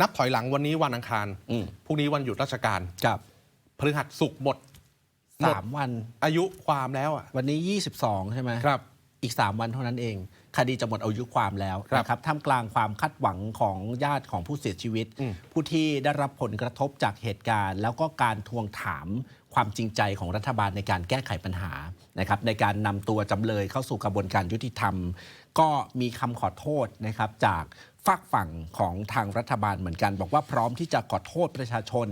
นับถอยหลังวันนี้วันอังคารอืมพรุ่งนี้วันหยุดราชการกับพฤหัสสุกร์หมดหมดสามวัน อายุความแล้วอะวันนี้ 22 ใช่ไหมครับ อีก 3 วันเท่านั้นเอง คดีจะหมดอายุความแล้วครับนะครับท่ามกลางความคาดหวังของญาติของผู้เสียชีวิตอืมผู้ที่ได้รับผลกระทบจากเหตุการณ์ แล้วก็การทวงถาม ความจริงใจของรัฐบาลในการแก้ไขปัญหานะครับในการนำตัวจำเลยเข้าสู่กระบวนการยุติธรรม ก็มีคำขอโทษนะครับจากฝากฝั่งของทางรัฐบาลเหมือนกัน บอกว่าพร้อมที่จะขอโทษประชาชน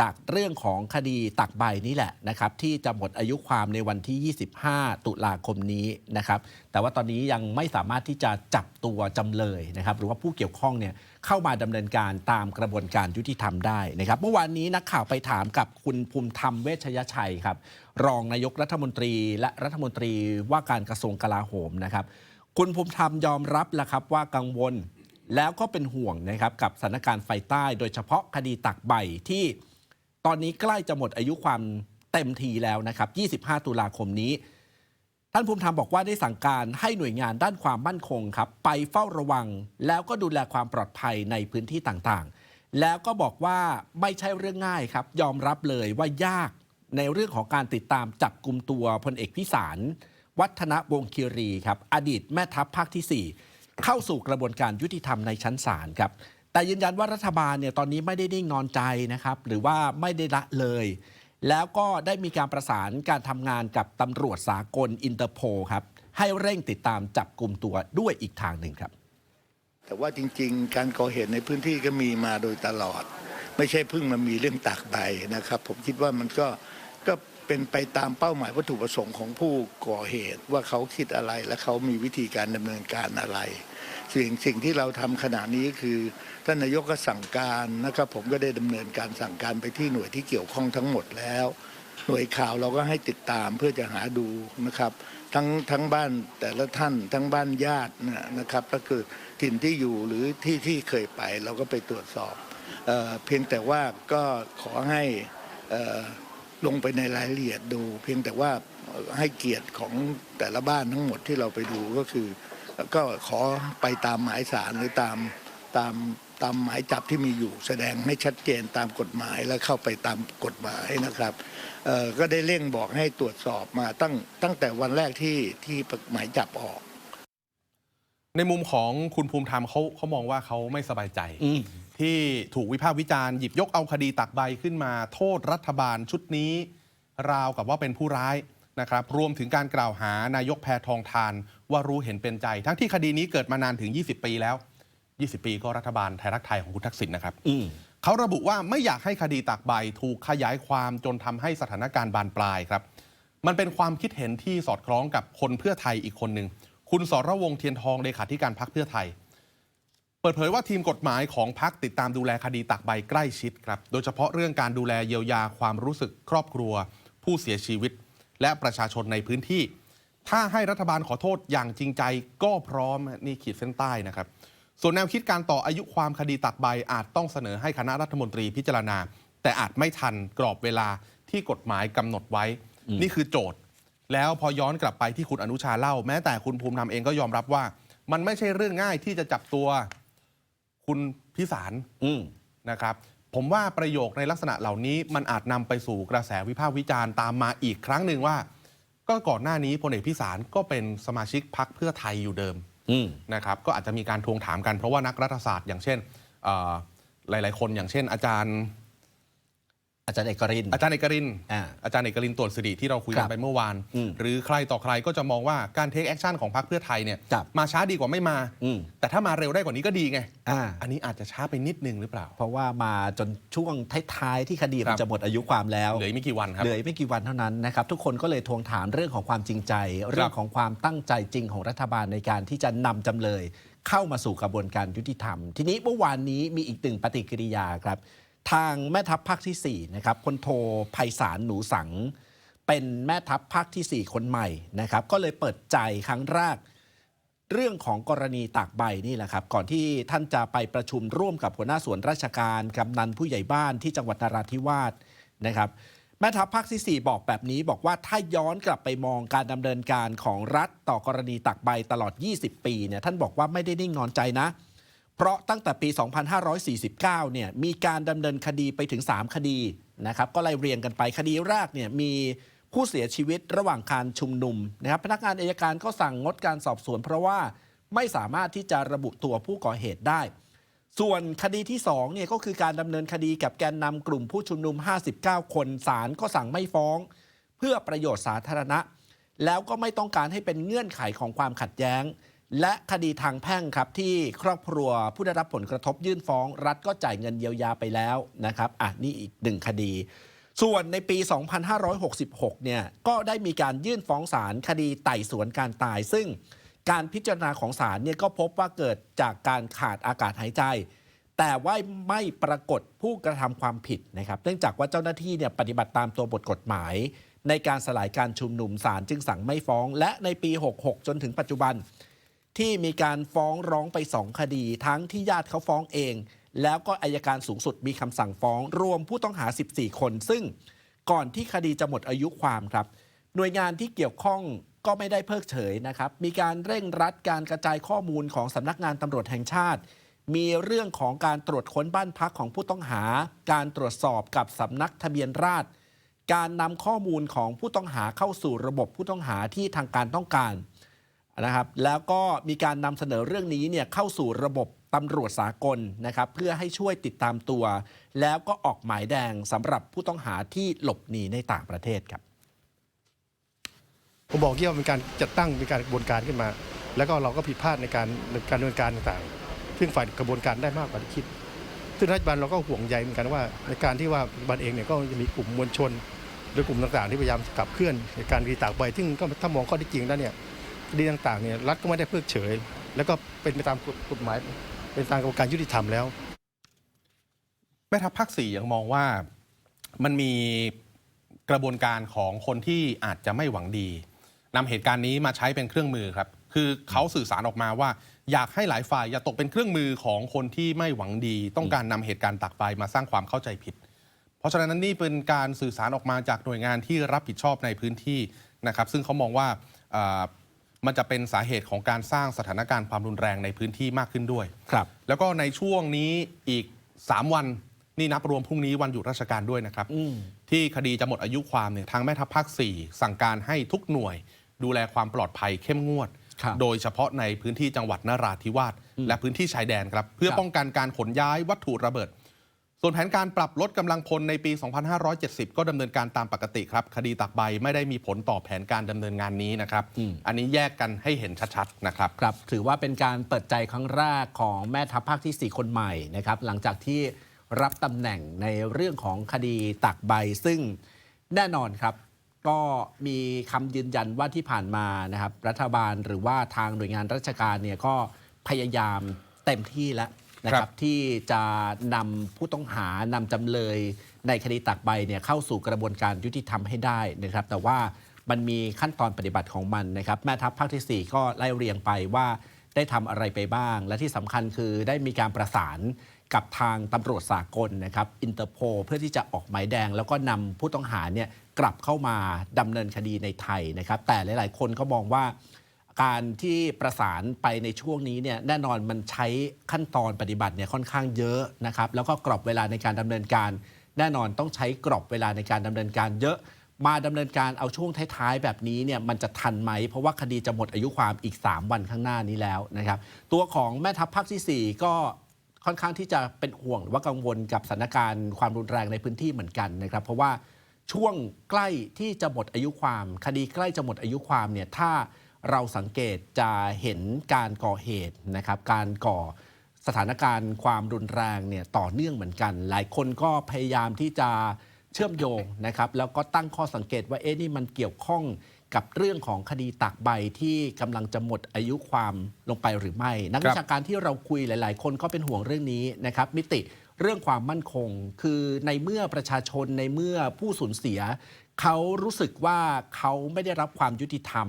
จากเรื่องของคดีตักใบนี่แหละนะครับที่จะหมดอายุความในวันที่ 25 ตุลาคมนี้นะครับแต่ว่าตอนนี้ยังไม่สามารถที่จะจับตัวจำเลยนะครับหรือว่าผู้เกี่ยวข้องเนี่ย เข้ามาดำเนินการตามกระบวนการยุติธรรมได้นะครับ เมื่อวานนี้นักข่าวไปถามกับคุณภูมิธรรมเวชยชัยครับ รองนายกรัฐมนตรีและรัฐมนตรีว่าการกระทรวงกลาโหมนะครับ คุณภูมิธรรมยอมรับแล้วครับว่ากังวลแล้วก็เป็นห่วงนะครับกับสถานการณ์ไฟใต้ โดยเฉพาะคดีตักใบที่ตอนนี้ใกล้จะหมดอายุความเต็มทีแล้วนะครับ 25 ตุลาคมนี้ ท่านภูมิธรรมบอกว่าได้สั่งการให้หน่วยงานด้านความมั่นคงครับ ไปเฝ้าระวัง แล้วก็ดูแลความปลอดภัยในพื้นที่ต่างๆ แล้วก็บอกว่าไม่ใช่เรื่องง่ายครับ ยอมรับเลยว่ายากในเรื่องของการติดตามจับกลุ่มตัวพลเอกพิสาร วัฒนวงคีรีครับ อดีตแม่ทัพภาคที่ 4 เข้าสู่กระบวนการยุติธรรมในชั้นศาลครับแต่ยืนยันว่ารัฐบาลเนี่ยตอนนี้ไม่ได้นิ่งนอนใจนะครับหรือว่าไม่ได้ละเลย แล้วก็ได้มีการประสานการทำงานกับตำรวจสากลอินเตอร์โพครับ ให้เร่งติดตามจับกลุ่มตัวด้วยอีกทางหนึ่งครับ แต่ว่าจริงๆ การก่อเหตุในพื้นที่ก็มีมาโดยตลอด ไม่ใช่เพิ่งมามีเรื่องตากใบนะครับ ผมคิดว่ามันก็ก็ เป็นไปตามเป้าหมายวัตถุประสงค์ของผู้ก่อเหตุ ว่าเขาคิดอะไรและเขามีวิธีการดำเนินการอะไร สิ่งสิ่งที่เราทำขณะนี้คือท่านนายกก็สั่งการนะครับ ผมก็ได้ดำเนินการสั่งการไปที่หน่วยที่เกี่ยวข้องทั้งหมดแล้ว หน่วยข่าวเราก็ให้ติดตามเพื่อจะหาดูนะครับ ทั้งทั้งบ้านแต่ละท่านทั้งบ้านญาตินะครับ ก็คือถิ่นที่อยู่หรือที่ที่เคยไปเราก็ไปตรวจสอบเออเพียงแต่ว่าก็ขอให้อ่อ ลงไปในรายละเอียดดู เพียงแต่ว่าให้เกียรติของแต่ละบ้านทั้งหมดที่เราไปดูก็คือ ก็ขอไปตามหมายสารหรือตามตามตามหมายจับที่มีอยู่ แสดงให้ชัดเจนตามกฎหมายและเข้าไปตามกฎหมายนะครับเอ่อก็ได้เร่งบอกให้ตรวจสอบมาตั้งตั้งแต่วันแรกที่ที่หมายจับออก ในมุมของคุณภูมิธรรมเขาเขามองว่าเขาไม่สบายใจอืม ที่ถูกวิพากษ์วิจารณ์หยิบยกเอาคดีตักใบขึ้นมา โทษรัฐบาลชุดนี้ ราวกับว่าเป็นผู้ร้ายนะครับรวมถึงการกล่าวหานายกแพทองทานว่ารู้เห็นเป็นใจ ทั้งที่คดีนี้เกิดมานานถึง 20 ปีแล้ว 20 ปีก็รัฐบาลไทยรักไทยของคุณทักษิณนะครับอืมเขาระบุว่าไม่อยากให้คดีตากใบถูกขยายความจนทำให้สถานการณ์บานปลายครับ มันเป็นความคิดเห็นที่สอดคล้องกับคนเพื่อไทยอีกคนหนึ่งคุณสรวงศ์เทียนทองเลขาธิการพักเพื่อไทย เปิดเผยว่าทีมกฎหมายของพักติดตามดูแลคดีตากใบใกล้ชิดครับ โดยเฉพาะเรื่องการดูแลเยียวยาความรู้สึกครอบครัว ผู้เสียชีวิต และประชาชนในพื้นที่ ถ้าให้รัฐบาลขอโทษอย่างจริงใจก็พร้อมนี่ขีดเส้นใต้นะครับ ส่วนแนวคิดการต่ออายุความคดีตักใบอาจต้องเสนอให้คณะรัฐมนตรีพิจารณา แต่อาจไม่ทันกรอบเวลาที่กฎหมายกำหนดไว้ นี่คือโจทย์ แล้วพอย้อนกลับไปที่คุณอนุชาเล่า แม้แต่คุณภูมิธรรมเองก็ยอมรับว่า มันไม่ใช่เรื่องง่ายที่จะจับตัว คุณพิสารอืม นะครับ ผมว่าประโยคในลักษณะเหล่านี้มันอาจนำไปสู่กระแสวิพากษ์วิจารณ์ตามมาอีกครั้งหนึ่งว่า ก็ก่อนหน้านี้พลเอกพิสารก็เป็นสมาชิกพักเพื่อไทยอยู่เดิม อืม นะครับก็อาจจะมีการทวงถามกันเพราะว่านักรัฐศาสตร์อย่างเช่นเอ่อหลาย ๆ คนอย่างเช่น อาจารย์ อาจารย์เอกรินทร์อาจารย์เอกรินอ่าอาจารย์เอกรินตรวจสิริที่เราคุยคกัรันบไปเมื่อวาน อืมหรือใครต่อใครก็จะมองว่าการเทคแอคชั่นของพรรคเพื่อไทยเนี่ยครับมาช้าดีกว่าไม่มา อืมแต่ถ้ามาเร็วได้กว่านี้ก็ดีไงอ่าอันนี้อาจจะช้าไปนิดนึงหรือเปล่า เพราะว่ามาจนช่วงท้ายๆที่คดีครัมันบจะหมดอายุความแล้ว เหลืออีกไม่กี่วันครับ เหลืออีกไม่กี่วันเท่านั้นนะครับ ทุกคนก็เลยทวงถามเรื่องของความจริงใจ เรื่องของความตั้งใจจริงของรัฐบาลในการที่จะนำจำเลย เข้ามาสู่กระบวนการยุติธรรม ทีนี้เมื่อวานนี้มีอีกหนึ่งปฏิกิริยาครับ ทางแม่ทัพภาคที่ 4 นะครับพลโทไพศาลหนูสัง เป็นแม่ทัพภาคทีสี่ 4 คนใหม่นะครับ ก็เลยเปิดใจครั้งแรกเรื่องของกรณีตากใบนี่แหละครับ ก่อนที่ท่านจะไปประชุมร่วมกับหัวหน้าส่วนราชการกำนันผู้ใหญ่บ้านที่จังหวัดนราธิวาสนะครับแม่ทัพภาคที่ 4 บอกแบบนี้ บอกว่าถ้าย้อนกลับไปมองการดำเนินการของรัฐต่อกรณีตักใบตลอด 20 ปีเนี่ยท่านบอกว่าไม่ได้นิ่งนอนใจนะ เพราะตั้งแต่ปี 2549 เนี่ยมีการดำเนินคดีไปถึง 3 คดีนะครับก็ไล่เรียงกันไปคดีแรกเนี่ยมีผู้เสียชีวิตระหว่างการชุมนุมนะครับพนักงานอายการก็สั่งงดการสอบสวน เพราะว่าไม่สามารถที่จะระบุตัวผู้ก่อเหตุได้ ส่วนคดีที่2เนี่ยก็คือการดำเนินคดีกับแกนนำกลุ่มผู้ชุมนุม 59 คนศาลก็สั่งไม่ฟ้อง เพื่อประโยชน์สาธารณะ แล้วก็ไม่ต้องการให้เป็นเงื่อนไขของความขัดแย้ง และคดีทางแพ่งครับที่ครอบครัวผู้ได้รับผลกระทบยื่นฟ้อง รัฐก็จ่ายเงินเยียวยาไปแล้วนะครับอะนี่อีกหนึ่งคดี ส่วนในปี 2566 เนี่ยก็ได้มีการยื่นฟ้องศาลคดีไต่สวนการตาย ซึ่งการพิจารณาของศาลเนี่ยก็พบว่าเกิดจากการขาดอากาศหายใจ แต่ว่าไม่ปรากฏผู้กระทำความผิดนะครับ เนื่องจากว่าเจ้าหน้าที่เนี่ยปฏิบัติตามตัวบทกฎหมาย ในการสลายการชุมนุมศาลจึงสั่งไม่ฟ้อง และในปี 66 จนถึงปัจจุบัน ที่มีการฟ้องร้องไปสองคดี ทั้งที่ญาติเขาฟ้องเอง แล้วก็อายการสูงสุดมีคำสั่งฟ้องรวมผู้ต้องหา 14 คน ซึ่งก่อนที่คดีจะหมดอายุความครับ หน่วยงานที่เกี่ยวข้องก็ไม่ได้เพิกเฉยนะครับ มีการเร่งรัดการกระจายข้อมูลของสำนักงานตำรวจแห่งชาติ มีเรื่องของการตรวจค้นบ้านพักของผู้ต้องหา การตรวจสอบกับสำนักทะเบียนราษฎรการนำข้อมูลของผู้ต้องหาเข้าสู่ระบบผู้ต้องหาที่ทางการต้องการ นะครับ แล้วก็มีการนำเสนอเรื่องนี้เนี่ยเข้าสู่ระบบตำรวจสากลนะครับ เพื่อให้ช่วยติดตามตัว แล้วก็ออกหมายแดงสำหรับผู้ต้องหาที่หลบหนีในต่างประเทศครับ ผมบอกเกี่ยวาเป็นการจัดตั้งเป็นการกระบวนการขึ้นมา แล้วก็เราก็ผิดพลาดในการการดำเนินการต่างๆ ซึ่งฝ่ายกระบวนการได้มากกว่าที่คิด ซึ่งรัฐบาลเราก็ห่วงใยเหมือนกันว่า ในการที่ว่าบันเองเนี่ยก็จะมีกลุ่มมวลชน หรือกลุ่มต่างๆ ที่พยายามขับเคลื่อนในการรีตากใบซึ่งก็ถ้ามองข้อที่จริงแล้วเนี่ย ดีต่างๆเนี่ยรัฐก็ไม่ได้เพิกเฉย แล้วก็เป็นไปตามกฎหมาย เป็นตามกระบวนการยุติธรรมแล้วแม่ทัพภาคสี่ยังมองว่ามันมีกระบวนการของคนที่อาจจะไม่หวังดีนำเหตุการณ์นี้มาใช้เป็นเครื่องมือครับ คือเขาสื่อสารออกมาว่า อยากให้หลายฝ่ายอย่าตกเป็นเครื่องมือของคนที่ไม่หวังดี ต้องการนำเหตุการณ์ตักใบมาสร้างความเข้าใจผิด เพราะฉะนั้นนี่เป็นการสื่อสารออกมาจากหน่วยงานที่รับผิดชอบในพื้นที่นะครับ ซึ่งเขามองว่า มันจะเป็นสาเหตุของการสร้างสถานการณ์ความรุนแรงในพื้นที่มากขึ้นด้วย ครับ แล้วก็ในช่วงนี้อีก 3 วันนี่นับรวมพรุ่งนี้วันหยุดราชการด้วยนะครับอืมที่คดีจะหมดอายุความเนี่ยทางแม่ทัพภาค 4 สั่งการให้ทุกหน่วย ดูแลความปลอดภัยเข้มงวด ครับโดยเฉพาะในพื้นที่จังหวัดนราธิวาสและพื้นที่ชายแดนครับ เพื่อครับ ป้องกันการขนย้ายวัตถุระเบิด ส่วนแผนการปรับลดกำลังพลในปี 2570 ก็ดำเนินการตามปกติครับ คดีตักใบไม่ได้มีผลต่อแผนการดำเนินงานนี้นะครับ อันนี้แยกกันให้เห็นชัดๆนะครับครับ ถือว่าเป็นการเปิดใจครั้งแรกของแม่ทัพภาคที่ 4 คนใหม่นะครับ หลังจากที่รับตำแหน่งในเรื่องของคดีตักใบ ซึ่งแน่นอนครับ ก็มีคำยืนยันว่าที่ผ่านมานะครับ รัฐบาลหรือว่าทางหน่วยงานราชการเนี่ยก็พยายามเต็มที่แล้ว นะครับบที่จะนำผู้ต้องหานำจำเลยในคดีตักใบเนี่ยเข้าสู่กระบวนการยุติธรรมให้ได้นะครับ แต่ว่ามันมีขั้นตอนปฏิบัติของมันนะครับ แม่ทัพภาคที่ 4 ก็ไล่เรียงไปว่าได้ทำอะไรไปบ้าง และที่สำคัญคือได้มีการประสานกับทางตำรวจสากลนะครับอินเตอร์โพเพื่อที่จะออกหมายแดง แล้วก็นำผู้ต้องหาเนี่ยกลับเข้ามาดำเนินคดีในไทยนะครับ แต่หลาย ๆ คนก็มองว่า การที่ประสานไปในช่วงนี้เนี่ยแน่นอนมันใช้ขั้นตอนปฏิบัติเนี่ยค่อนข้างเยอะนะครับ แล้วก็กรอบเวลาในการดำเนินการ แน่นอนต้องใช้กรอบเวลาในการดำเนินการเยอะ มาดำเนินการเอาช่วงท้ายๆแบบนี้เนี่ยมันจะทันไหม เพราะว่าคดีจะหมดอายุความอีก 3 วันข้างหน้านี้แล้วนะครับ ตัวของแม่ทัพภาคทีสี่ 4 ก็ค่อนข้างที่จะเป็นห่วงหรือว่ากังวลกับสถานการณ์ความรุนแรงในพื้นที่เหมือนกันนะครับ เพราะว่าช่วงใกล้ที่จะหมดอายุความ คดีใกล้จะหมดอายุความเนี่ยถ้า เราสังเกตจะเห็นการก่อเหตุนะครับ การก่อสถานการณ์ความรุนแรงเนี่ยต่อเนื่องเหมือนกัน หลายคนก็พยายามที่จะเชื่อมโยงนะครับ แล้วก็ตั้งข้อสังเกตว่าเอ๊ะนี่มันเกี่ยวข้องกับเรื่องของคดีตักใบที่กำลังจะหมดอายุความลงไปหรือไม่ นักครับวิชาการที่เราคุยหลาย ๆ คนก็เป็นห่วงเรื่องนี้นะครับ มิติเรื่องความมั่นคง คือในเมื่อประชาชนในเมื่อผู้สูญเสีย เขารู้สึกว่าเขาไม่ได้รับความยุติธรรม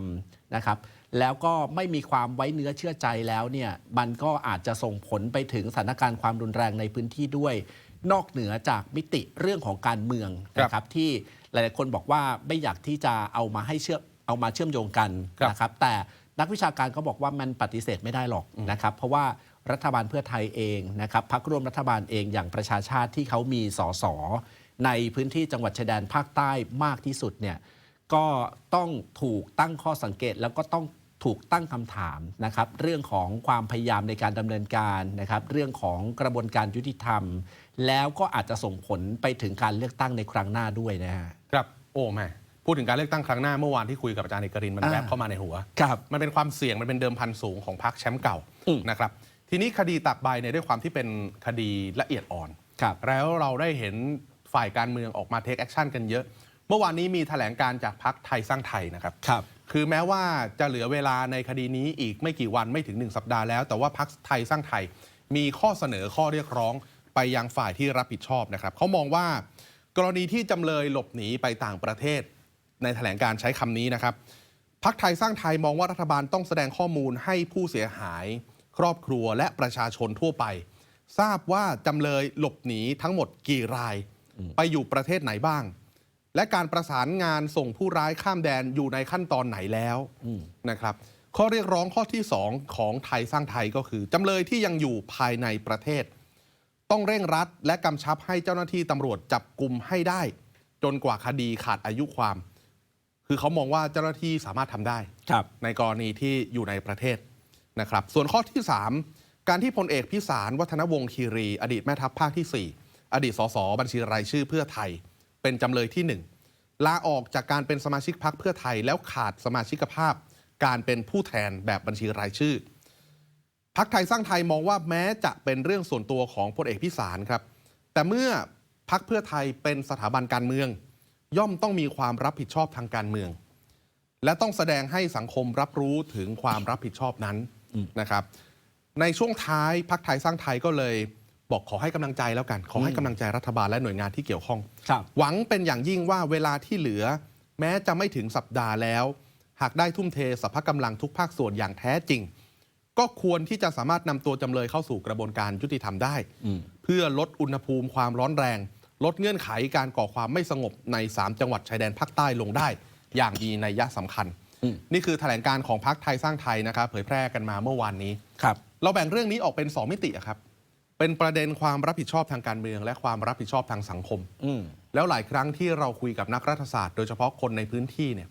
นะครับ แล้วก็ไม่มีความไว้เนื้อเชื่อใจแล้วเนี่ยมันก็อาจจะส่งผลไปถึงสถานการณ์ความรุนแรงในพื้นที่ด้วย นอกเหนือจากมิติเรื่องของการเมืองนะครับที่หลาย ๆ คนบอกว่าไม่อยากที่จะเอามาให้เชื่อมเอามาเชื่อมโยงกันครับนะครับ แต่นักวิชาการก็บอกว่ามันปฏิเสธไม่ได้หรอกนะครับ เพราะว่ารัฐบาลเพื่อไทยเองนะครับพักร่วมรัฐบาลเองอย่างประชาชาติที่เขามีสส ในพื้นที่จังหวัดชายแดนภาคใต้มากที่สุดเนี่ยก็ต้องถูกตั้งข้อสังเกตแล้วก็ต้องถูกตั้งคำถามนะครับ เรื่องของความพยายามในการดำเนินการนะครับ เรื่องของกระบวนการยุติธรรม แล้วก็อาจจะส่งผลไปถึงการเลือกตั้งในครั้งหน้าด้วยนะฮะครับโอ้แม่พูดถึงการเลือกตั้งครั้งหน้าเมื่อวานที่คุยกับอาจารย์เอกรินมันอ่าแวบเข้ามาในหัวครับมันเป็นความเสี่ยงมันเป็นเดิมพันสูงของพรรคแชมป์เก่าอืมนะครับ ทีนี้คดีตักใบเนี่ยด้วยความที่เป็นคดีละเอียดอ่อนครับแล้วเราได้เห็น ฝ่ายการเมืองออกมาเทคแอคชั่นกันเยอะ เมื่อวานนี้มีแถลงการจากพรรคไทยสร้างไทยนะครับครับคือแม้ว่าจะเหลือเวลาในคดีนี้อีกไม่กี่วันไม่ถึง 1 สัปดาห์แล้ว แต่ว่าพรรคไทยสร้างไทย มีข้อเสนอข้อเรียกร้องไปยังฝ่ายที่รับผิดชอบนะครับเขามองว่ากรณีที่จำเลยหลบหนีไปต่างประเทศ ในแถลงการใช้คำนี้นะครับพักไทยสร้างไทยมองว่ารัฐบาลต้องแสดงข้อมูลให้ผู้เสียหาย ครอบครัวและประชาชนทั่วไป ทราบว่าจำเลยหลบหนีทั้งหมดกี่ราย ไปอยู่ประเทศไหนบ้าง และการประสานงานส่งผู้ร้ายข้ามแดนอยู่ในขั้นตอนไหนแล้วนะครับ ข้อเรียกร้องข้อที่ 2 ของไทยสร้างไทยก็คือจำเลยที่ยังอยู่ภายในประเทศ ต้องเร่งรัดและกำชับให้เจ้าหน้าที่ตำรวจจับกลุ่มให้ได้ จนกว่าคดีขาดอายุความ คือเขามองว่าเจ้าหน้าที่สามารถทำได้ครับในกรณีที่อยู่ในประเทศนะครับ ส่วนข้อที่ 3 การที่พลเอกพิสารวัฒนวงศ์คีรี อดีตแม่ทัพภาคที่ 4 อดีตสสบัญชีรายชื่อเพื่อไทย เป็นจำเลยที่ 1 ลาออกจากการเป็นสมาชิกพรรคเพื่อไทย แล้วขาดสมาชิกภาพ การเป็นผู้แทนแบบบัญชีรายชื่อพักไทยสร้างไทยมองว่าแม้จะเป็นเรื่องส่วนตัวของพลเอกพิสารครับ แต่เมื่อพักเพื่อไทยเป็นสถาบันการเมือง ย่อมต้องมีความรับผิดชอบทางการเมือง และต้องแสดงให้สังคมรับรู้ถึงความรับผิดชอบนั้นนะครับ ในช่วงท้ายพักไทยสร้างไทยก็เลย บอกขอให้กำลังใจแล้วกัน ขอให้กำลังใจรัฐบาลและหน่วยงานที่เกี่ยวข้องครับหวังเป็นอย่างยิ่งว่าเวลาที่เหลือ แม้จะไม่ถึงสัปดาห์แล้ว หากได้ทุ่มเทสรรพกำลังทุกภาคส่วนอย่างแท้จริง ก็ควรที่จะสามารถนำตัวจำเลยเข้าสู่กระบวนการยุติธรรมได้ เพื่อลดอุณหภูมิความร้อนแรง ลดเงื่อนไขการก่อความไม่สงบใน 3 จังหวัดชายแดนภาคใต้ลงได้ อย่างมีนัยยะสำคัญ นี่คือแถลงการของพรรคไทยสร้างไทยนะครับเผยแพร่กันมาเมื่อวานนี้ครับเราแบ่งเรื่องนี้ออกเป็น 2 มิติอะครับ เป็นประเด็นความรับผิดชอบทางการเมือง และความรับผิดชอบทางสังคม อืม แล้วหลายครั้งที่เราคุยกับนักรัฐศาสตร์ โดยเฉพาะคนในพื้นที่เนี่ย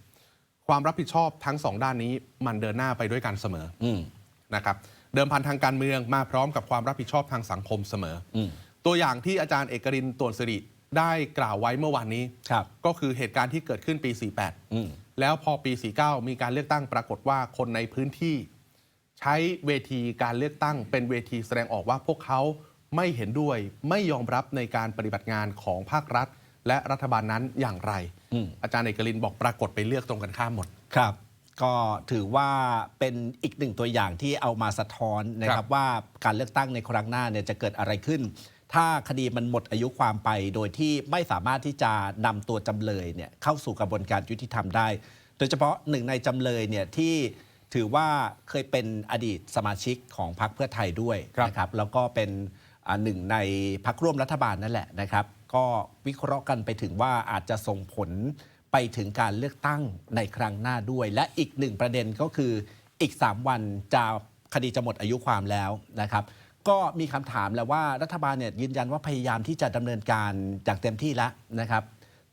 ความรับผิดชอบทั้งสองด้านนี้มันเดินหน้าไปด้วยกันเสมออืม นะครับเดิมพันทางการเมืองมาพร้อมกับความรับผิดชอบทางสังคมเสมออม ตัวอย่างที่อาจารย์เอกรินตวนสิริได้กล่าวไว้เมื่อวานนี้ ครับ ก็คือเหตุการณ์ที่เกิดขึ้นปีอืม48แล้วพอปี 49 มีการเลือกตั้งปรากฏว่าคนในพื้นที่ ใช้เวทีการเลือกตั้ง เป็นเวทีแสดงออกว่าพวกเขาไม่เห็นด้วยไม่ยอมรับในการปฏิบัติงานของภาครัฐ และรัฐบาลนั้นอย่างไรอืมอาจารย์เอกรินบอกปรากฏไปเลือกตรงกันข้ามหมดครับก็ถือว่าเป็นอีกหนึ่งตัวอย่างที่เอามาสะท้อนนะคครัรับบว่าการเลือกตั้งในครั้งหน้าเนี่ยจะเกิดอะไรขึ้น ถ้าคดีมันหมดอายุความไป โดยที่ไม่สามารถที่จะนำตัวจำเลยเนี่ยเข้าสู่กระบวนการยุติธรรมได้ โดยเฉพาะหนึ่งในจำเลยเนี่ยที่ ถือว่าเคยเป็นอดีตสมาชิกของพรรคเพื่อไทยด้วยครับนะครับแล้วก็เป็นอ่าหนึ่งในพรรคร่วมรัฐบาลนั่นแหละนะครับ ก็วิเคราะห์กันไปถึงว่าอาจจะส่งผลไปถึงการเลือกตั้งในครั้งหน้าด้วย และอีกหนึ่งประเด็นก็คืออีก 3 วันจะคดีจะหมดอายุความแล้วนะครับ ก็มีคำถามแล้วว่ารัฐบาลเนี่ยยืนยันว่าพยายามที่จะดำเนินการอย่างเต็มที่แล้วนะครับ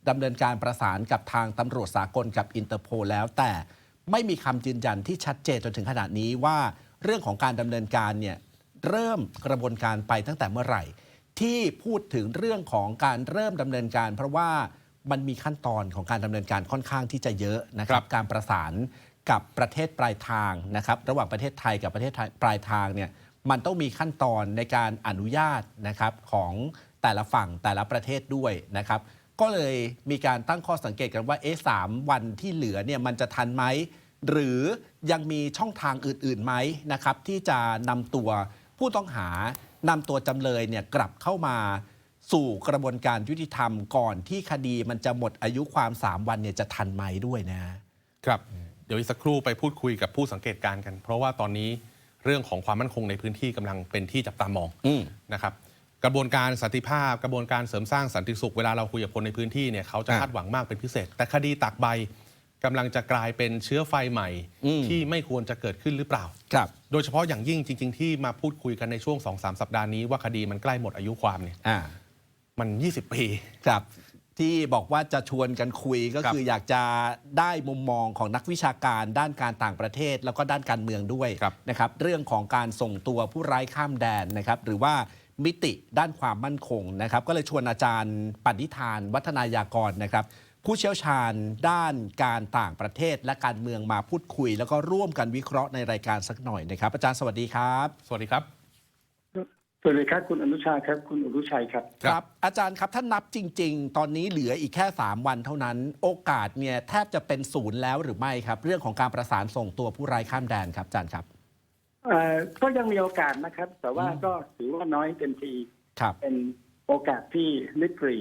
ดำเนินการประสานกับทางตำรวจสากลกับอินเตอร์โพแล้วแต่ ไม่มีคำยืนยันที่ชัดเจนจนถึงขนาดนี้ว่าเรื่องของการดำเนินการเนี่ยเริ่มกระบวนการไปตั้งแต่เมื่อไหร่ ที่พูดถึงเรื่องของการเริ่มดำเนินการ เพราะว่ามันมีขั้นตอนของการดำเนินการค่อนข้างที่จะเยอะนะครัครับบการประสานกับประเทศปลายทางนะครับระหว่างประเทศไทยกับประเทศไทยปลายทางเนี่ยมันต้องมีขั้นตอนในการอนุญาตนะครับของแต่ละฝั่งแต่ละประเทศด้วยนะครับ ก็เลยมีการตั้งข้อสังเกตกันว่าเอ๊ะสามวันที่เหลือเนี่ยมันจะทันไหม หรือยังมีช่องทางอื่นๆไหมนะครับ ที่จะนำตัวผู้ต้องหานำตัวจำเลยเนี่ยกลับเข้ามาสู่กระบวนการยุติธรรมก่อนที่คดีมันจะหมดอายุความ 3 วันเนี่ยจะทันไหมด้วยนะครับเดี๋ยวอีกสักครู่ไปพูดคุยกับผู้สังเกตการณ์กัน เพราะว่าตอนนี้เรื่องของความมั่นคงในพื้นที่กำลังเป็นที่จับตามองอืมนะครับ กระบวนการสันติภาพ กระบวนการเสริมสร้างสันติสุขเวลาเราคุยกับคนในพื้นที่เนี่ยเขาจะอะคาดหวังมากเป็นพิเศษ แต่คดีตักใบกกำลังจะกลายเป็นเชื้อไฟใหม่อืมที่ไม่ควรจะเกิดขึ้นหรือเปล่า ครับ โดยเฉพาะอย่างยิ่งจริง ๆ ที่มาพูดคุยกันในช่วง2-3สัปดาห์นี้ว่าคดีมันใกล้หมดอายุความเนี่ยอ่า มัน 20 ปี ครับ ที่บอกว่าจะชวนกันคุยก็ครับคืออยากจะได้มุมมองของนักวิชาการด้านการต่างประเทศ แล้วก็ด้านการเมืองด้วยครับ นะครับ เรื่องของการส่งตัวผู้ร้ายข้ามแดนนะครับ หรือว่า มิติด้านความมั่นคงนะครับ ก็เลยชวนอาจารย์ปณิธาน วัฒนายากรนะครับ ผู้เชี่ยวชาญด้านการต่างประเทศและการเมืองมาพูดคุย แล้วก็ร่วมกันวิเคราะห์ในรายการสักหน่อยนะครับ อาจารย์สวัสดีครับ สวัสดีครับสวัสดีครับคุณอนุชาครับคุณอุรุชัยครับครับ อาจารย์ครับถ้านับจริง ๆ ตอนนี้เหลืออีกแค่ 3 วันเท่านั้น โอกาสเนี่ยแทบจะเป็นศูนย์แล้วหรือไม่ครับ เรื่องของการประสานส่งตัวผู้ร้ายข้ามแดนครับอาจารย์ครับเอ่อ ก็ยังมีโอกาสนะครับ แต่ว่าอืมก็ถือว่าน้อยเต็มทีครับเป็นโอกาสที่ลิบหรี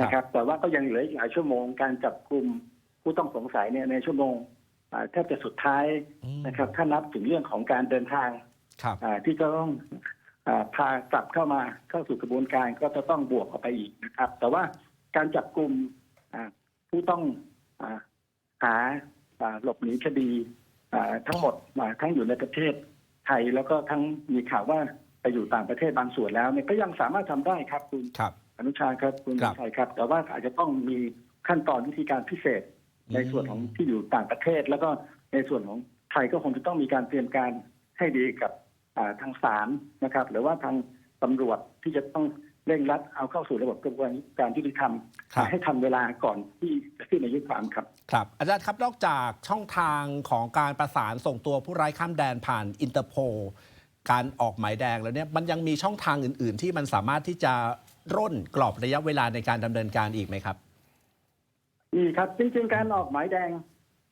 นะครับ แต่ว่าก็ยังเหลืออีกหลายชั่วโมงการจับกลุ่มผู้ต้องสงสัยเนี่ยในชั่วโมงอ่าแทบจะสุดท้ายอืมนะครับ ถ้านับถึงเรื่องของการเดินทางครับอ่าที่จะต้องอ่าพากลับเข้ามาเข้าสู่กระบวนการก็จะต้องบวกเข้าไปอีกนะครับ แต่ว่าการจับกลุ่มอ่าผู้ต้องอาหาอ่าหลบหนีคดีอ่าทั้งหมดอ่าทั้งอยู่ในประเทศ ไทยแล้วก็ทั้งมีข่าวว่าไปอยู่ต่างประเทศบางส่วนแล้วเนี่ยก็ยังสามารถทำได้ครับคุณครับอนุชาครับคุณครับชัยครับ แต่ว่าอาจจะต้องมีขั้นตอนวิธีการพิเศษอืมในส่วนของที่อยู่ต่างประเทศ แล้วก็ในส่วนของไทยก็คงจะต้องมีการเตรียมการให้ดีกับอ่าทางศาลนะครับ หรือว่าทางตำรวจที่จะต้อง เร่งรัดเอาเข้าสู่ระบบกระบวนการยุติธรรมครับ ให้ทันเวลาก่อนที่จะสิ้นอายุความครับ ครับ อาจารย์ครับนอกจากช่องทางของการประสานส่งตัวผู้ร้ายข้ามแดนผ่านอินเตอร์โพการออกหมายแดงแล้วเนี่ยมันยังมีช่องทางอื่น ๆ ที่มันสามารถที่จะร่นกรอบระยะเวลาในการดำเนินการอีกไหมครับมีครับจริงๆการออกหมายแดง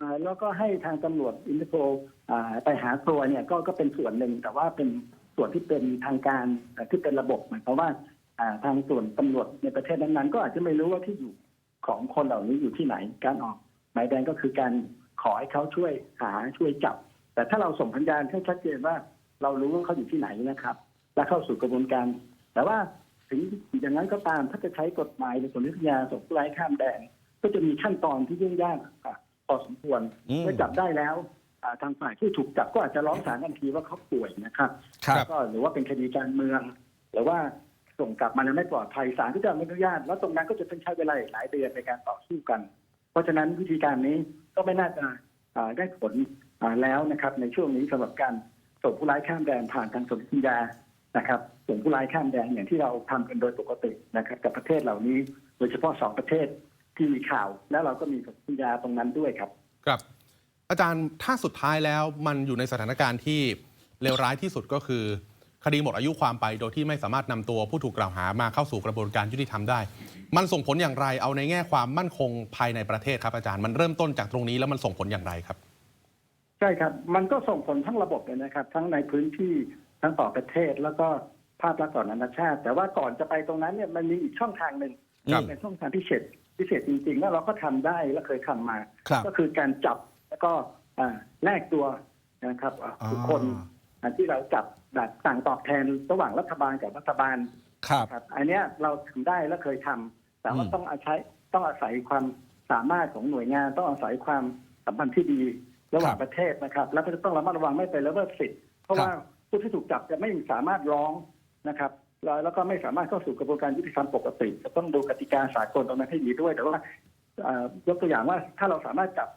อ่าแล้วก็ให้ทางตำรวจอินเตอร์โพลอ่าไปหาตัวเนี่ยก็ก็เป็นส่วนหนึ่งแต่ว่าเป็นส่วนที่เป็นทางการอ่าที่เป็นระบบหมายความว่าอ่า ทางส่วนตำรวจในประเทศนั้นๆ ก็อาจจะไม่รู้ว่าที่อยู่ของคนเหล่านี้อยู่ที่ไหน การออกหมายแดงก็คือการขอให้เขาช่วยหาช่วยจับ แต่ถ้าเราส่งสัญญาณให้ชัดเจนว่า เรารู้ว่าเขาอยู่ที่ไหนนะครับ และเข้าสู่กระบวนการ แต่ว่าถึงอย่างนั้นก็ตามถ้าจะใช้กฎหมายในส่วนวิทยาส่งผู้ร้ายข้ามแดน ก็จะมีขั้นตอนที่ยุ่งยากอะพอสมควรอืมเมื่อจับได้แล้วอ่าทางฝ่ายที่ถูกจับก็อาจจะร้องศาลทันทีว่าเขาป่วยนะครับครับแล้วก็หรือว่าเป็นคดีการเมืองหรือว่า ส่งกลับมาแล้วไม่ปลอดภัยศาลก็จะไม่อนุญาต แล้วตรงนั้นก็จะต้องใช้เวลาอีกหลายเดือนในการต่อสู้กัน เพราะฉะนั้นวิธีการนี้ก็ไม่น่าจะได้ผลแล้วนะครับ ในช่วงนี้สำหรับการส่งผู้ร้ายข้ามแดนผ่านทางสนธิญญานะครับส่งผู้ร้ายข้ามแดนอย่างที่เราทำกันโดยปกตินะครับกับประเทศเหล่านี้ โดยเฉพาะสองประเทศที่มีข่าว แล้วเราก็มีสนธิญญาตรงนั้นด้วยครับ ครับ อาจารย์ถ้าสุดท้ายแล้วมันอยู่ในสถานการณ์ที่เลวร้ายที่สุดก็คือ คดีหมดอายุความไปโดยที่ไม่สามารถนำตัวผู้ถูกกล่าวหามาเข้าสู่กระบวนการยุติธรรมได้ มันส่งผลอย่างไรเอาในแง่ความมั่นคงภายในประเทศครับอาจารย์มันเริ่มต้นจากตรงนี้แล้วมันส่งผลอย่างไรครับ ใช่ครับ มันก็ส่งผลทั้งระบบเลยนะครับ ทั้งในพื้นที่ทั้งต่อประเทศแล้วก็ภาพลักษณ์ต่อนานาชาติ แต่ว่าก่อนจะไปตรงนั้นเนี่ยมันมีอีกช่องทางหนึ่งครับเป็นช่องทางพิเศษพิเศษจริงๆ แล้วเราก็ทำได้และเคยทำมาครับก็คือการจับแล้วก็อ่าแลกตัวนะครับอ่าบุคคลอ่าที่เราจับ แบบสั่งตอบแทนระหว่างรัฐบาลกับรัฐบาลครับ ครับ อันเนี้ยเราทำได้และเคยทำแต่ว่าอืม ต้องอาศัยต้องอาศัยความสามารถของหน่วยงาน ต้องอาศัยความสัมพันธ์ที่ดีระหว่างประเทศนะครับ แล้วก็จะต้องระมัดระวังไม่ไปละเมิดสิทธิ์เพราะว่าผู้ที่ถูกจับจะไม่สามารถร้องนะครับ แล้วแล้วก็ไม่สามารถเข้าสู่กระบวนการยุติธรรมปกติ จะต้องดูกติกาสากลตรงนั้นให้ดีด้วย แต่ว่าเอ่อยกตัวอย่างว่าถ้าเราสามารถจับ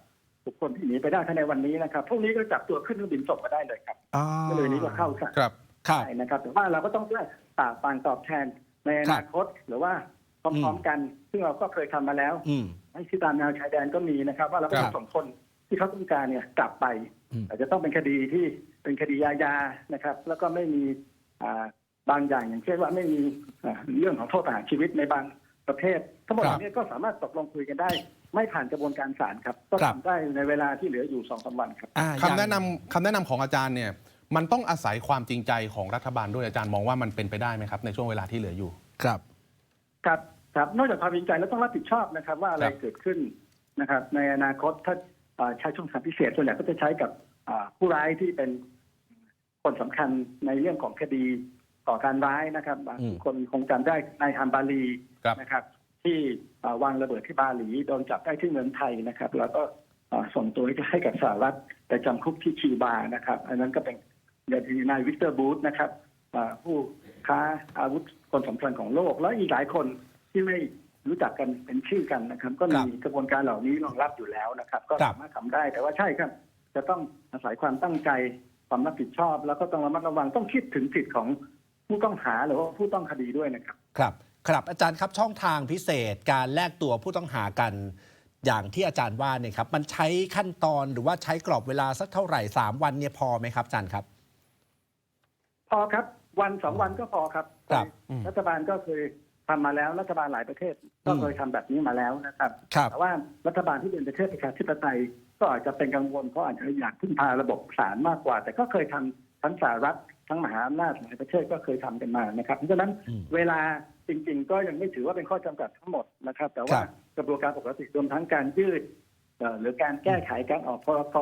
บุคคลที่หนีไปได้ภายในวันนี้นะครับพรุ่งนี้ก็จับตัวขึ้นเครื่องบินส่งมาได้เลยครับอ่าก็เลยนี้ก็เข้าข่ายครับครับใช่นะครับแต่ว่าเราก็ต้องได้ต่างต่างตอบแทนในอนาคตหรือว่าพร้อมๆกัน ซึ่งเราก็เคยทำมาแล้วอืม ให้ที่ตามแนวชายแดนก็มีนะครับ ว่าเราก็ครัจะบส่งคนที่เขาต้องการเนี่ยกลับไปอืม อาจจะต้องเป็นคดีที่เป็นคดียายานะครับ แล้วก็ไม่มีอ่าบางอย่างอย่างเช่นว่าไม่มีอ่าเรื่องของโทษประหารชีวิตในบางประเทศทั้งหมดเหล่านี้ก็สามารถตกลงคุยกันได้ ไม่ผ่านกระบวนการศาลครับก็ครับทำได้ในเวลาที่เหลืออยู่สองสามวันครับอ่าคำแนะนำคำแนะนำของอาจารย์เนี่ย มันต้องอาศัยความจริงใจของรัฐบาลด้วยอาจารย์มองว่ามันเป็นไปได้ไหมครับ ในช่วงเวลาที่เหลืออยู่ ครับ ครับครับนอกจากความจริงใจแล้วต้องรับผิดชอบนะครับ ว่าอะไรครับ เกิดขึ้นนะครับ ในอนาคตถ้าอ่าใช้ช่องทางพิเศษส่วนใหญ่ก็จะใช้กับอ่าผู้ร้ายที่เป็นคนสำคัญในเรื่องของคดีต่อการร้ายนะครับบางอืมคนคงจำได้นายฮัมบาลีครับ นะครับ ที่อ่าวางระเบิดที่บาหลีโดนจับได้ที่เมืองไทยนะครับ แล้วก็เอ่อส่งตัวให้กับสหรัฐแต่จำคุกที่คิวบานะครับ อันนั้นก็เป็นอย่างที่นายวิกเตอร์บูธนะครับอ่าผู้ค้าอาวุธคนสำคัญของโลก แล้วอีกหลายคนที่ไม่รู้จักกันเป็นชื่อกันนะครับ ก็มีกระบวนการเหล่านี้รองรับอยู่แล้วนะครับ ก็ครับสามารถทำได้แต่ว่าใช่ครับ จะต้องอาศัยความตั้งใจความรับผิดชอบ แล้วก็ต้องระมัดระวังต้องคิดถึงสิทธิ์ของผู้ต้องหาหรือว่าผู้ต้องคดีด้วยนะครับ ครับ ครับอาจารย์ครับช่องทางพิเศษการแลกตัวผู้ต้องหากันอย่างที่อาจารย์ว่าเนี่ยครับมันใช้ขั้นตอนหรือว่าใช้กรอบเวลาสักเท่าไหร่3วันเนี่ยพอไหมครับอาจารย์ครับ พอครับวันสองวันก็พอครับครับรัฐบาลก็เคยทำมาแล้วรัฐบาลหลายประเทศก็เคยทำแบบนี้มาแล้วนะครับครับ แต่ว่ารัฐบาลที่เป็นประเทศประชาธิปไตย ก็อาจจะเป็นกังวลเพราะอาจจะอยากพึ่งพาระบบศาลมากกว่า แต่ก็เคยทำทั้งสหรัฐทั้งมหาอำนาจหลายประเทศก็เคยทำกันมานะครับ เพราะฉะนั้นอืมเวลาจริง ๆ ก็ยังไม่ถือว่าเป็นข้อจำกัดทั้งหมดนะครับ แต่ว่าครับกระบวนการปกติรวมทั้งการยืดเอ่อหรือการแก้ไขการออกพรก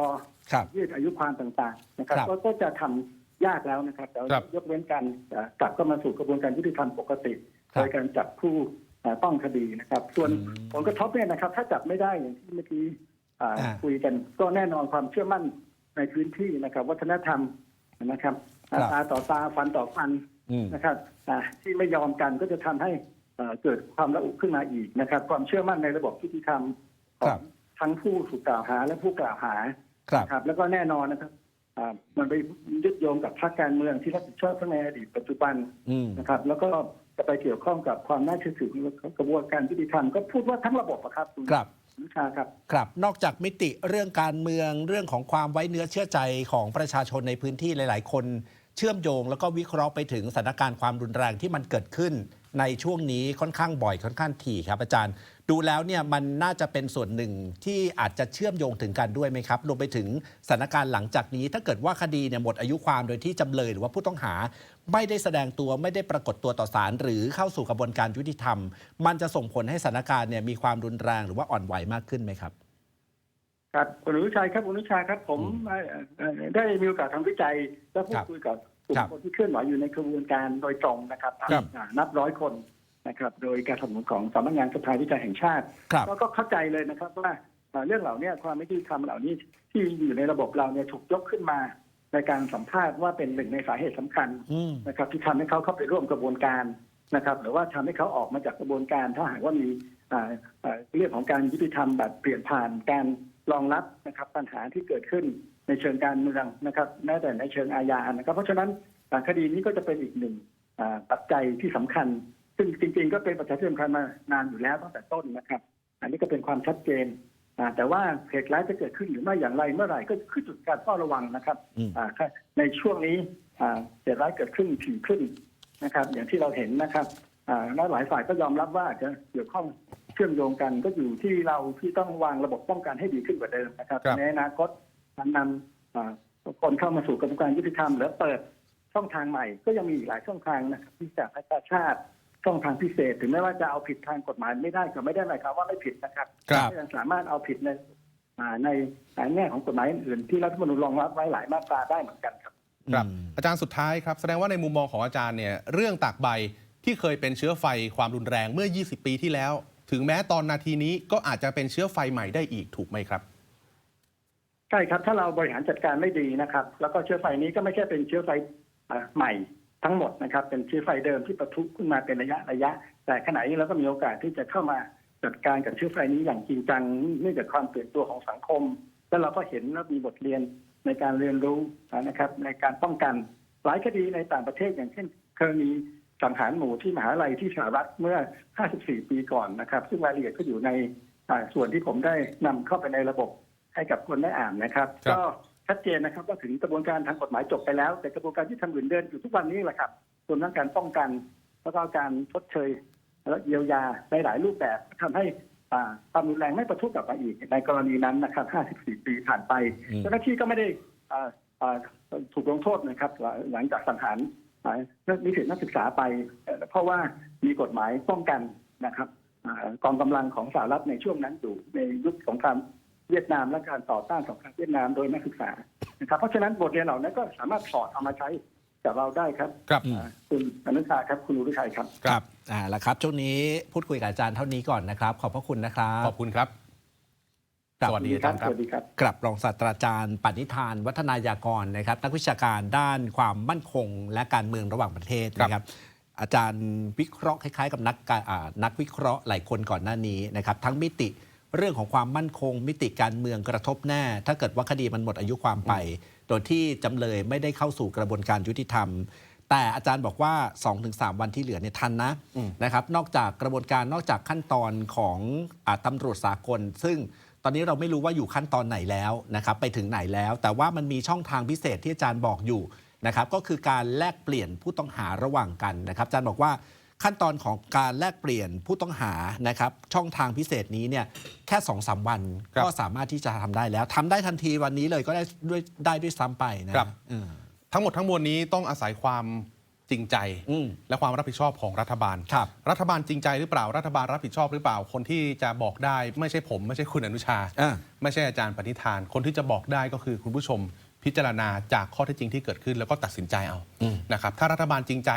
ครับยืดอายุความต่างๆนะครับครับก็ก็จะทำยากแล้วนะครับแต่ครับยกเว้นการเอ่อกลับเข้ามาสู่กระบวนการยุติธรรมปกติครับโดยการจับผู้เอ่อต้องคดีนะครับ ส่วนอืมผลกระทบเนี่ยนะครับ ถ้าจับไม่ได้อย่างที่เมื่อกี้อ่าอ่า คุยกันก็แน่นอนความเชื่อมั่นในพื้นที่นะครับ วัฒนธรรมนะครับครับตาต่อตาฟันต่อฟันอืมนะครับอ่าที่ไม่ยอมกันก็จะทำให้เอ่อเกิดความระอุขึ้นมาอีกนะครับ ความเชื่อมั่นในระบบยุติธรรมขคอรังบทั้งผู้ถูกกล่าวหาและผู้กล่าวหาครับครับแล้วก็แน่นอนนะครับอ่ามันไปยึดโยงกับพรรคการเมืองที่รับผิดชอบทั้งในอดีตปัจจุบันอืมนะครับ แล้วก็จะไปเกี่ยวข้องกับความน่าเชื่อถือของกระบวนการยุติธรรมก็พูดว่าทั้งระบบอะครับณครับนุชา ครับครับ นอกจากมิติเรื่องการเมืองเรื่องของความไว้เนื้อเชื่อใจของประชาชนในพื้นที่หลาย ๆ คนเชื่อมโยง แล้วก็วิเคราะห์ไปถึงสถานการณ์ความรุนแรงที่มันเกิดขึ้น ในช่วงนี้ค่อนข้างบ่อยค่อนข้างถี่ครับ อาจารย์ ดูแล้วเนี่ยมันน่าจะเป็นส่วนหนึ่งที่อาจจะเชื่อมโยงถึงกันด้วยไหมครับรวมไปถึงสถานการณ์หลังจากนี้ ถ้าเกิดว่าคดีเนี่ยหมดอายุความโดยที่จำเลยหรือว่าผู้ต้องหา ไม่ได้แสดงตัวไม่ได้ปรากฏตัวต่อศาลหรือเข้าสู่กระบวนการยุติธรรม มันจะส่งผลให้สถานการณ์เนี่ยมีความรุนแรงหรือว่าอ่อนไหวมากขึ้นไหมครับ ครับคุณอนุชัยครับคุณอนุชาครับ ผมเอ่อเอ่อได้มีโอกาสทำวิจัยและพูคดรับคุยกับกลุ่มครับคนที่เคลื่อนไหวอยู่ในกระบวนการโดยตรงนะครับครับอ่านับร้อยคนนะครับ โดยการสนับสนุนของสำนักงานสภาวิจัยแห่งชาติครับก็ก็เข้าใจเลยนะครับว่าเอ่อเรื่องเหล่านี้ความไม่ยุติธรรมเหล่านี้ที่อยู่ในระบบเราเนี่ยถูกยกขึ้นมา ในการสัมภาษณ์ว่าเป็นหนึ่งในสาเหตุสำคัญอืมนะครับที่ทำให้เขาเข้าไปร่วมกระบวนการนะครับ หรือว่าทำให้เขาออกมาจากกระบวนการ ถ้าหากว่ามีอ่าอ่าเรื่องของการยุติธรรมแบบเปลี่ยนผ่านการรองรับนะครับปัญหาที่เกิดขึ้นในเชิงการเมืองนะครับแม้แต่ในเชิงอาญานะครับ เพราะฉะนั้นอ่าคดีนี้ก็จะเป็นอีกหนึ่งอ่าปัจจัยที่สำคัญ ซึ่งจริง ๆ ก็เป็นปัจจัยที่สำคัญมานานอยู่แล้วตั้งแต่ต้นนะครับ อันนี้ก็เป็นความชัดเจนอ่า แต่ว่าเหตุร้ายจะเกิดขึ้นหรือไม่อย่างไรเมื่อไหร่ก็คือจุดการเฝ้าระวังนะครับอืมอ่าค่ะในช่วงนี้อ่าเหตุร้ายเกิดขึ้นถี่ขึ้นนะครับ อย่างที่เราเห็นนะครับอ่าและหลายฝ่ายก็ยอมรับว่าอาจจะเกี่ยวข้องเชื่อมโยงกันก็อยู่ที่เราที่ต้องวางระบบป้องกันให้ดีขึ้นกว่าเดิมนะครับครับในอนาคตการนำอ่าคนเข้ามาสู่กระบวนการยุติธรรมหรือเปิดช่องทางใหม่ ก็ยังมีอีกหลายช่องทางนะครับที่จะพัฒนาชาติ ช่องทางพิเศษ ถึงแม้ว่าจะเอาผิดทางกฎหมายไม่ได้ก็ไม่ได้หมายความว่าไม่ผิดนะครับครับก็ยังสามารถเอาผิดในอ่าในในแง่ของกฎหมายอื่นๆที่รัฐธรรมนูญรองรับไว้หลายมาตราได้เหมือนกันครับครับอืมอาจารย์สุดท้ายครับ แสดงว่าในมุมมองของอาจารย์เนี่ยเรื่องตากใบที่เคยเป็นเชื้อไฟความรุนแรงเมื่อ 20 ปีที่แล้ว ถึงแม้ตอนนาทีนี้ก็อาจจะเป็นเชื้อไฟใหม่ได้อีกถูกไหมครับใช่ครับถ้าเราบริหารจัดการไม่ดีนะครับ แล้วก็เชื้อไฟนี้ก็ไม่ใช่เป็นเชื้อไฟอ่าใหม่ ทั้งหมดนะครับ เป็นเชื้อไฟเดิมที่ประทุขึ้นมาเป็นระยะระยะ แต่ขณะนี้เราก็มีโอกาสที่จะเข้ามาจัดการกับเชื้อไฟนี้อย่างจริงจังเนื่องจากความเปลี่ยนตัวของสังคม แล้วเราก็เห็นและมีบทเรียนในการเรียนรู้นะครับ ในการป้องกันหลายคดีในต่างประเทศอย่างเช่นเคยมีสังหารหมู่ที่มหาลัยที่สหรัฐเมื่อ 54 ปีก่อนนะครับ ซึ่งรายละเอียดก็อยู่ในอ่าส่วนที่ผมได้นำเข้าไปในระบบให้กับคนได้อ่านนะครับครับก็ ชัดเจนนะครับว่าถึงกระบวนการทางกฎหมายจบไปแล้ว แต่กระบวนการที่ทำอื่นเดินอยู่ทุกวันนี้แหละครับรวมทั้งการป้องกันแล้วก็การชดเชยและเยียวยาในหลายรูปแบบทำให้อ่าความรุนแรงไม่ประทุกลับมาอีก ในกรณีนั้นนะครับ 54 ปีผ่านไปอืมเจ้าหน้าที่ก็ไม่ได้อ่าอ่าถูกลงโทษนะครับ หลังจากสังหารอ่านิสิตนักศึกษาไปเอ่อเพราะว่ามีกฎหมายป้องกันนะครับอ่ากองกำลังของสหรัฐในช่วงนั้นอยู่ในยุคสงคราม เวียดนามและการต่อต้านสงครามเวียดนามโดยนักศึกษานะครับเพราะฉะนั้นบทเรียนเหล่านั้นก็สามารถถอดเอามาใช้กับเราได้ครับครับอ่าคุณอนุชาครับคุณอุรุชัยครับครับอ่าละครับช่วงนี้พูดคุยกับอาจารย์เท่านี้ก่อนนะครับ ขอบพระคุณนะครับขอบคุณครับสวัสดีอาจารย์คสรับวัสดีครับกลับรองศาสตราจารย์ปณิธาน วัฒนายากรนะครับ นักวิชาการด้านความมั่นคง และการเมืองระหว่างประเทศนะครับ อาจารย์วิเคราะห์คล้ายๆ กับนักการอ่านักวิเคราะห์หลายคนก่อนหน้านี้นะครับ ทั้งมิติ เรื่องของความมั่นคง มิติการเมืองกระทบแน่ ถ้าเกิดว่าคดีมันหมดอายุความไป โดยที่จำเลยไม่ได้เข้าสู่กระบวนการยุติธรรม แต่อาจารย์บอกว่า 2-3 วันที่เหลือเนี่ยทันนะนะครับ นอกจากกระบวนการนอกจากขั้นตอนของอาตำรวจสากล ซึ่งตอนนี้เราไม่รู้ว่าอยู่ขั้นตอนไหนแล้วนะครับ ไปถึงไหนแล้ว แต่ว่ามันมีช่องทางพิเศษที่อาจารย์บอกอยู่นะครับ ก็คือการแลกเปลี่ยนผู้ต้องหาระหว่างกันนะครับ อาจารย์บอกว่า ขั้นตอนของการแลกเปลี่ยนผู้ต้องหานะครับช่องทางพิเศษนี้เนี่ยแค่2อสวันครับก็สามารถที่จะทำได้แล้วทำได้ทันทีวันนี้เลยก็ได้ด้วยได้ด้วยซ้ำไปนะครับเออทั้งหมดทั้งมวลนี้ต้องอาศัยความจริงใจอืมและความรับผิดชอบของรัฐบาลครับรัฐบาลจริงใจหรือเปล่ารัฐบาลรับผิดชอบหรือเปล่า คนที่จะบอกได้ไม่ใช่ผม ไม่ใช่คุณอนุชาอ่าไม่ใช่อาจารย์ปณิธาน คนที่จะบอกได้ก็คือคุณผู้ชม พิจารณาจากข้อเท็จจริงที่เกิดขึ้นแล้วก็ตัดสินใจเอานะครับถ้ารัฐบาลจริงใจ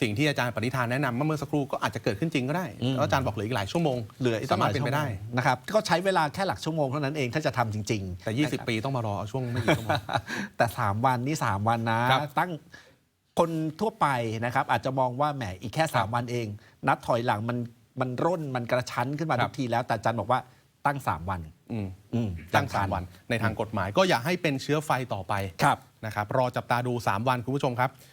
สิ่งที่อาจารย์ปณิธานแนะนำเมื่อสักครู่ก็อาจจะเกิดขึ้นจริงก็ได้แล้วอาจารย์บอกเหลืออีกหลายชั่วโมงเหลืออีกสามารถเป็นไปได้นะครับก็ใช้เวลาแค่หลักชั่วโมงเท่านั้นเองถ้าจะทำจริง ๆ แต่ 20 ปีต้องมารอเอาช่วงไม่กี่ชั่วโมงแต่ 3 วันนี่3วันนะครับตั้งคนทั่วไปนะครับอาจจะมองว่าแหมอีกแค่ครับ3วันเอง นับถอยหลังมันมันร่นมันกระชั้นขึ้นมาครัทุบกทีแล้วแต่อาจันบอกว่าตั้ง 3 วันอืมอืม ตั้งทัสามวันในทางกฎหมาย ก็อย่าให้เป็นเชื้อไฟต่อไปครับนะครับรอจับตาดู 3 วันคุณผู้ชมครับ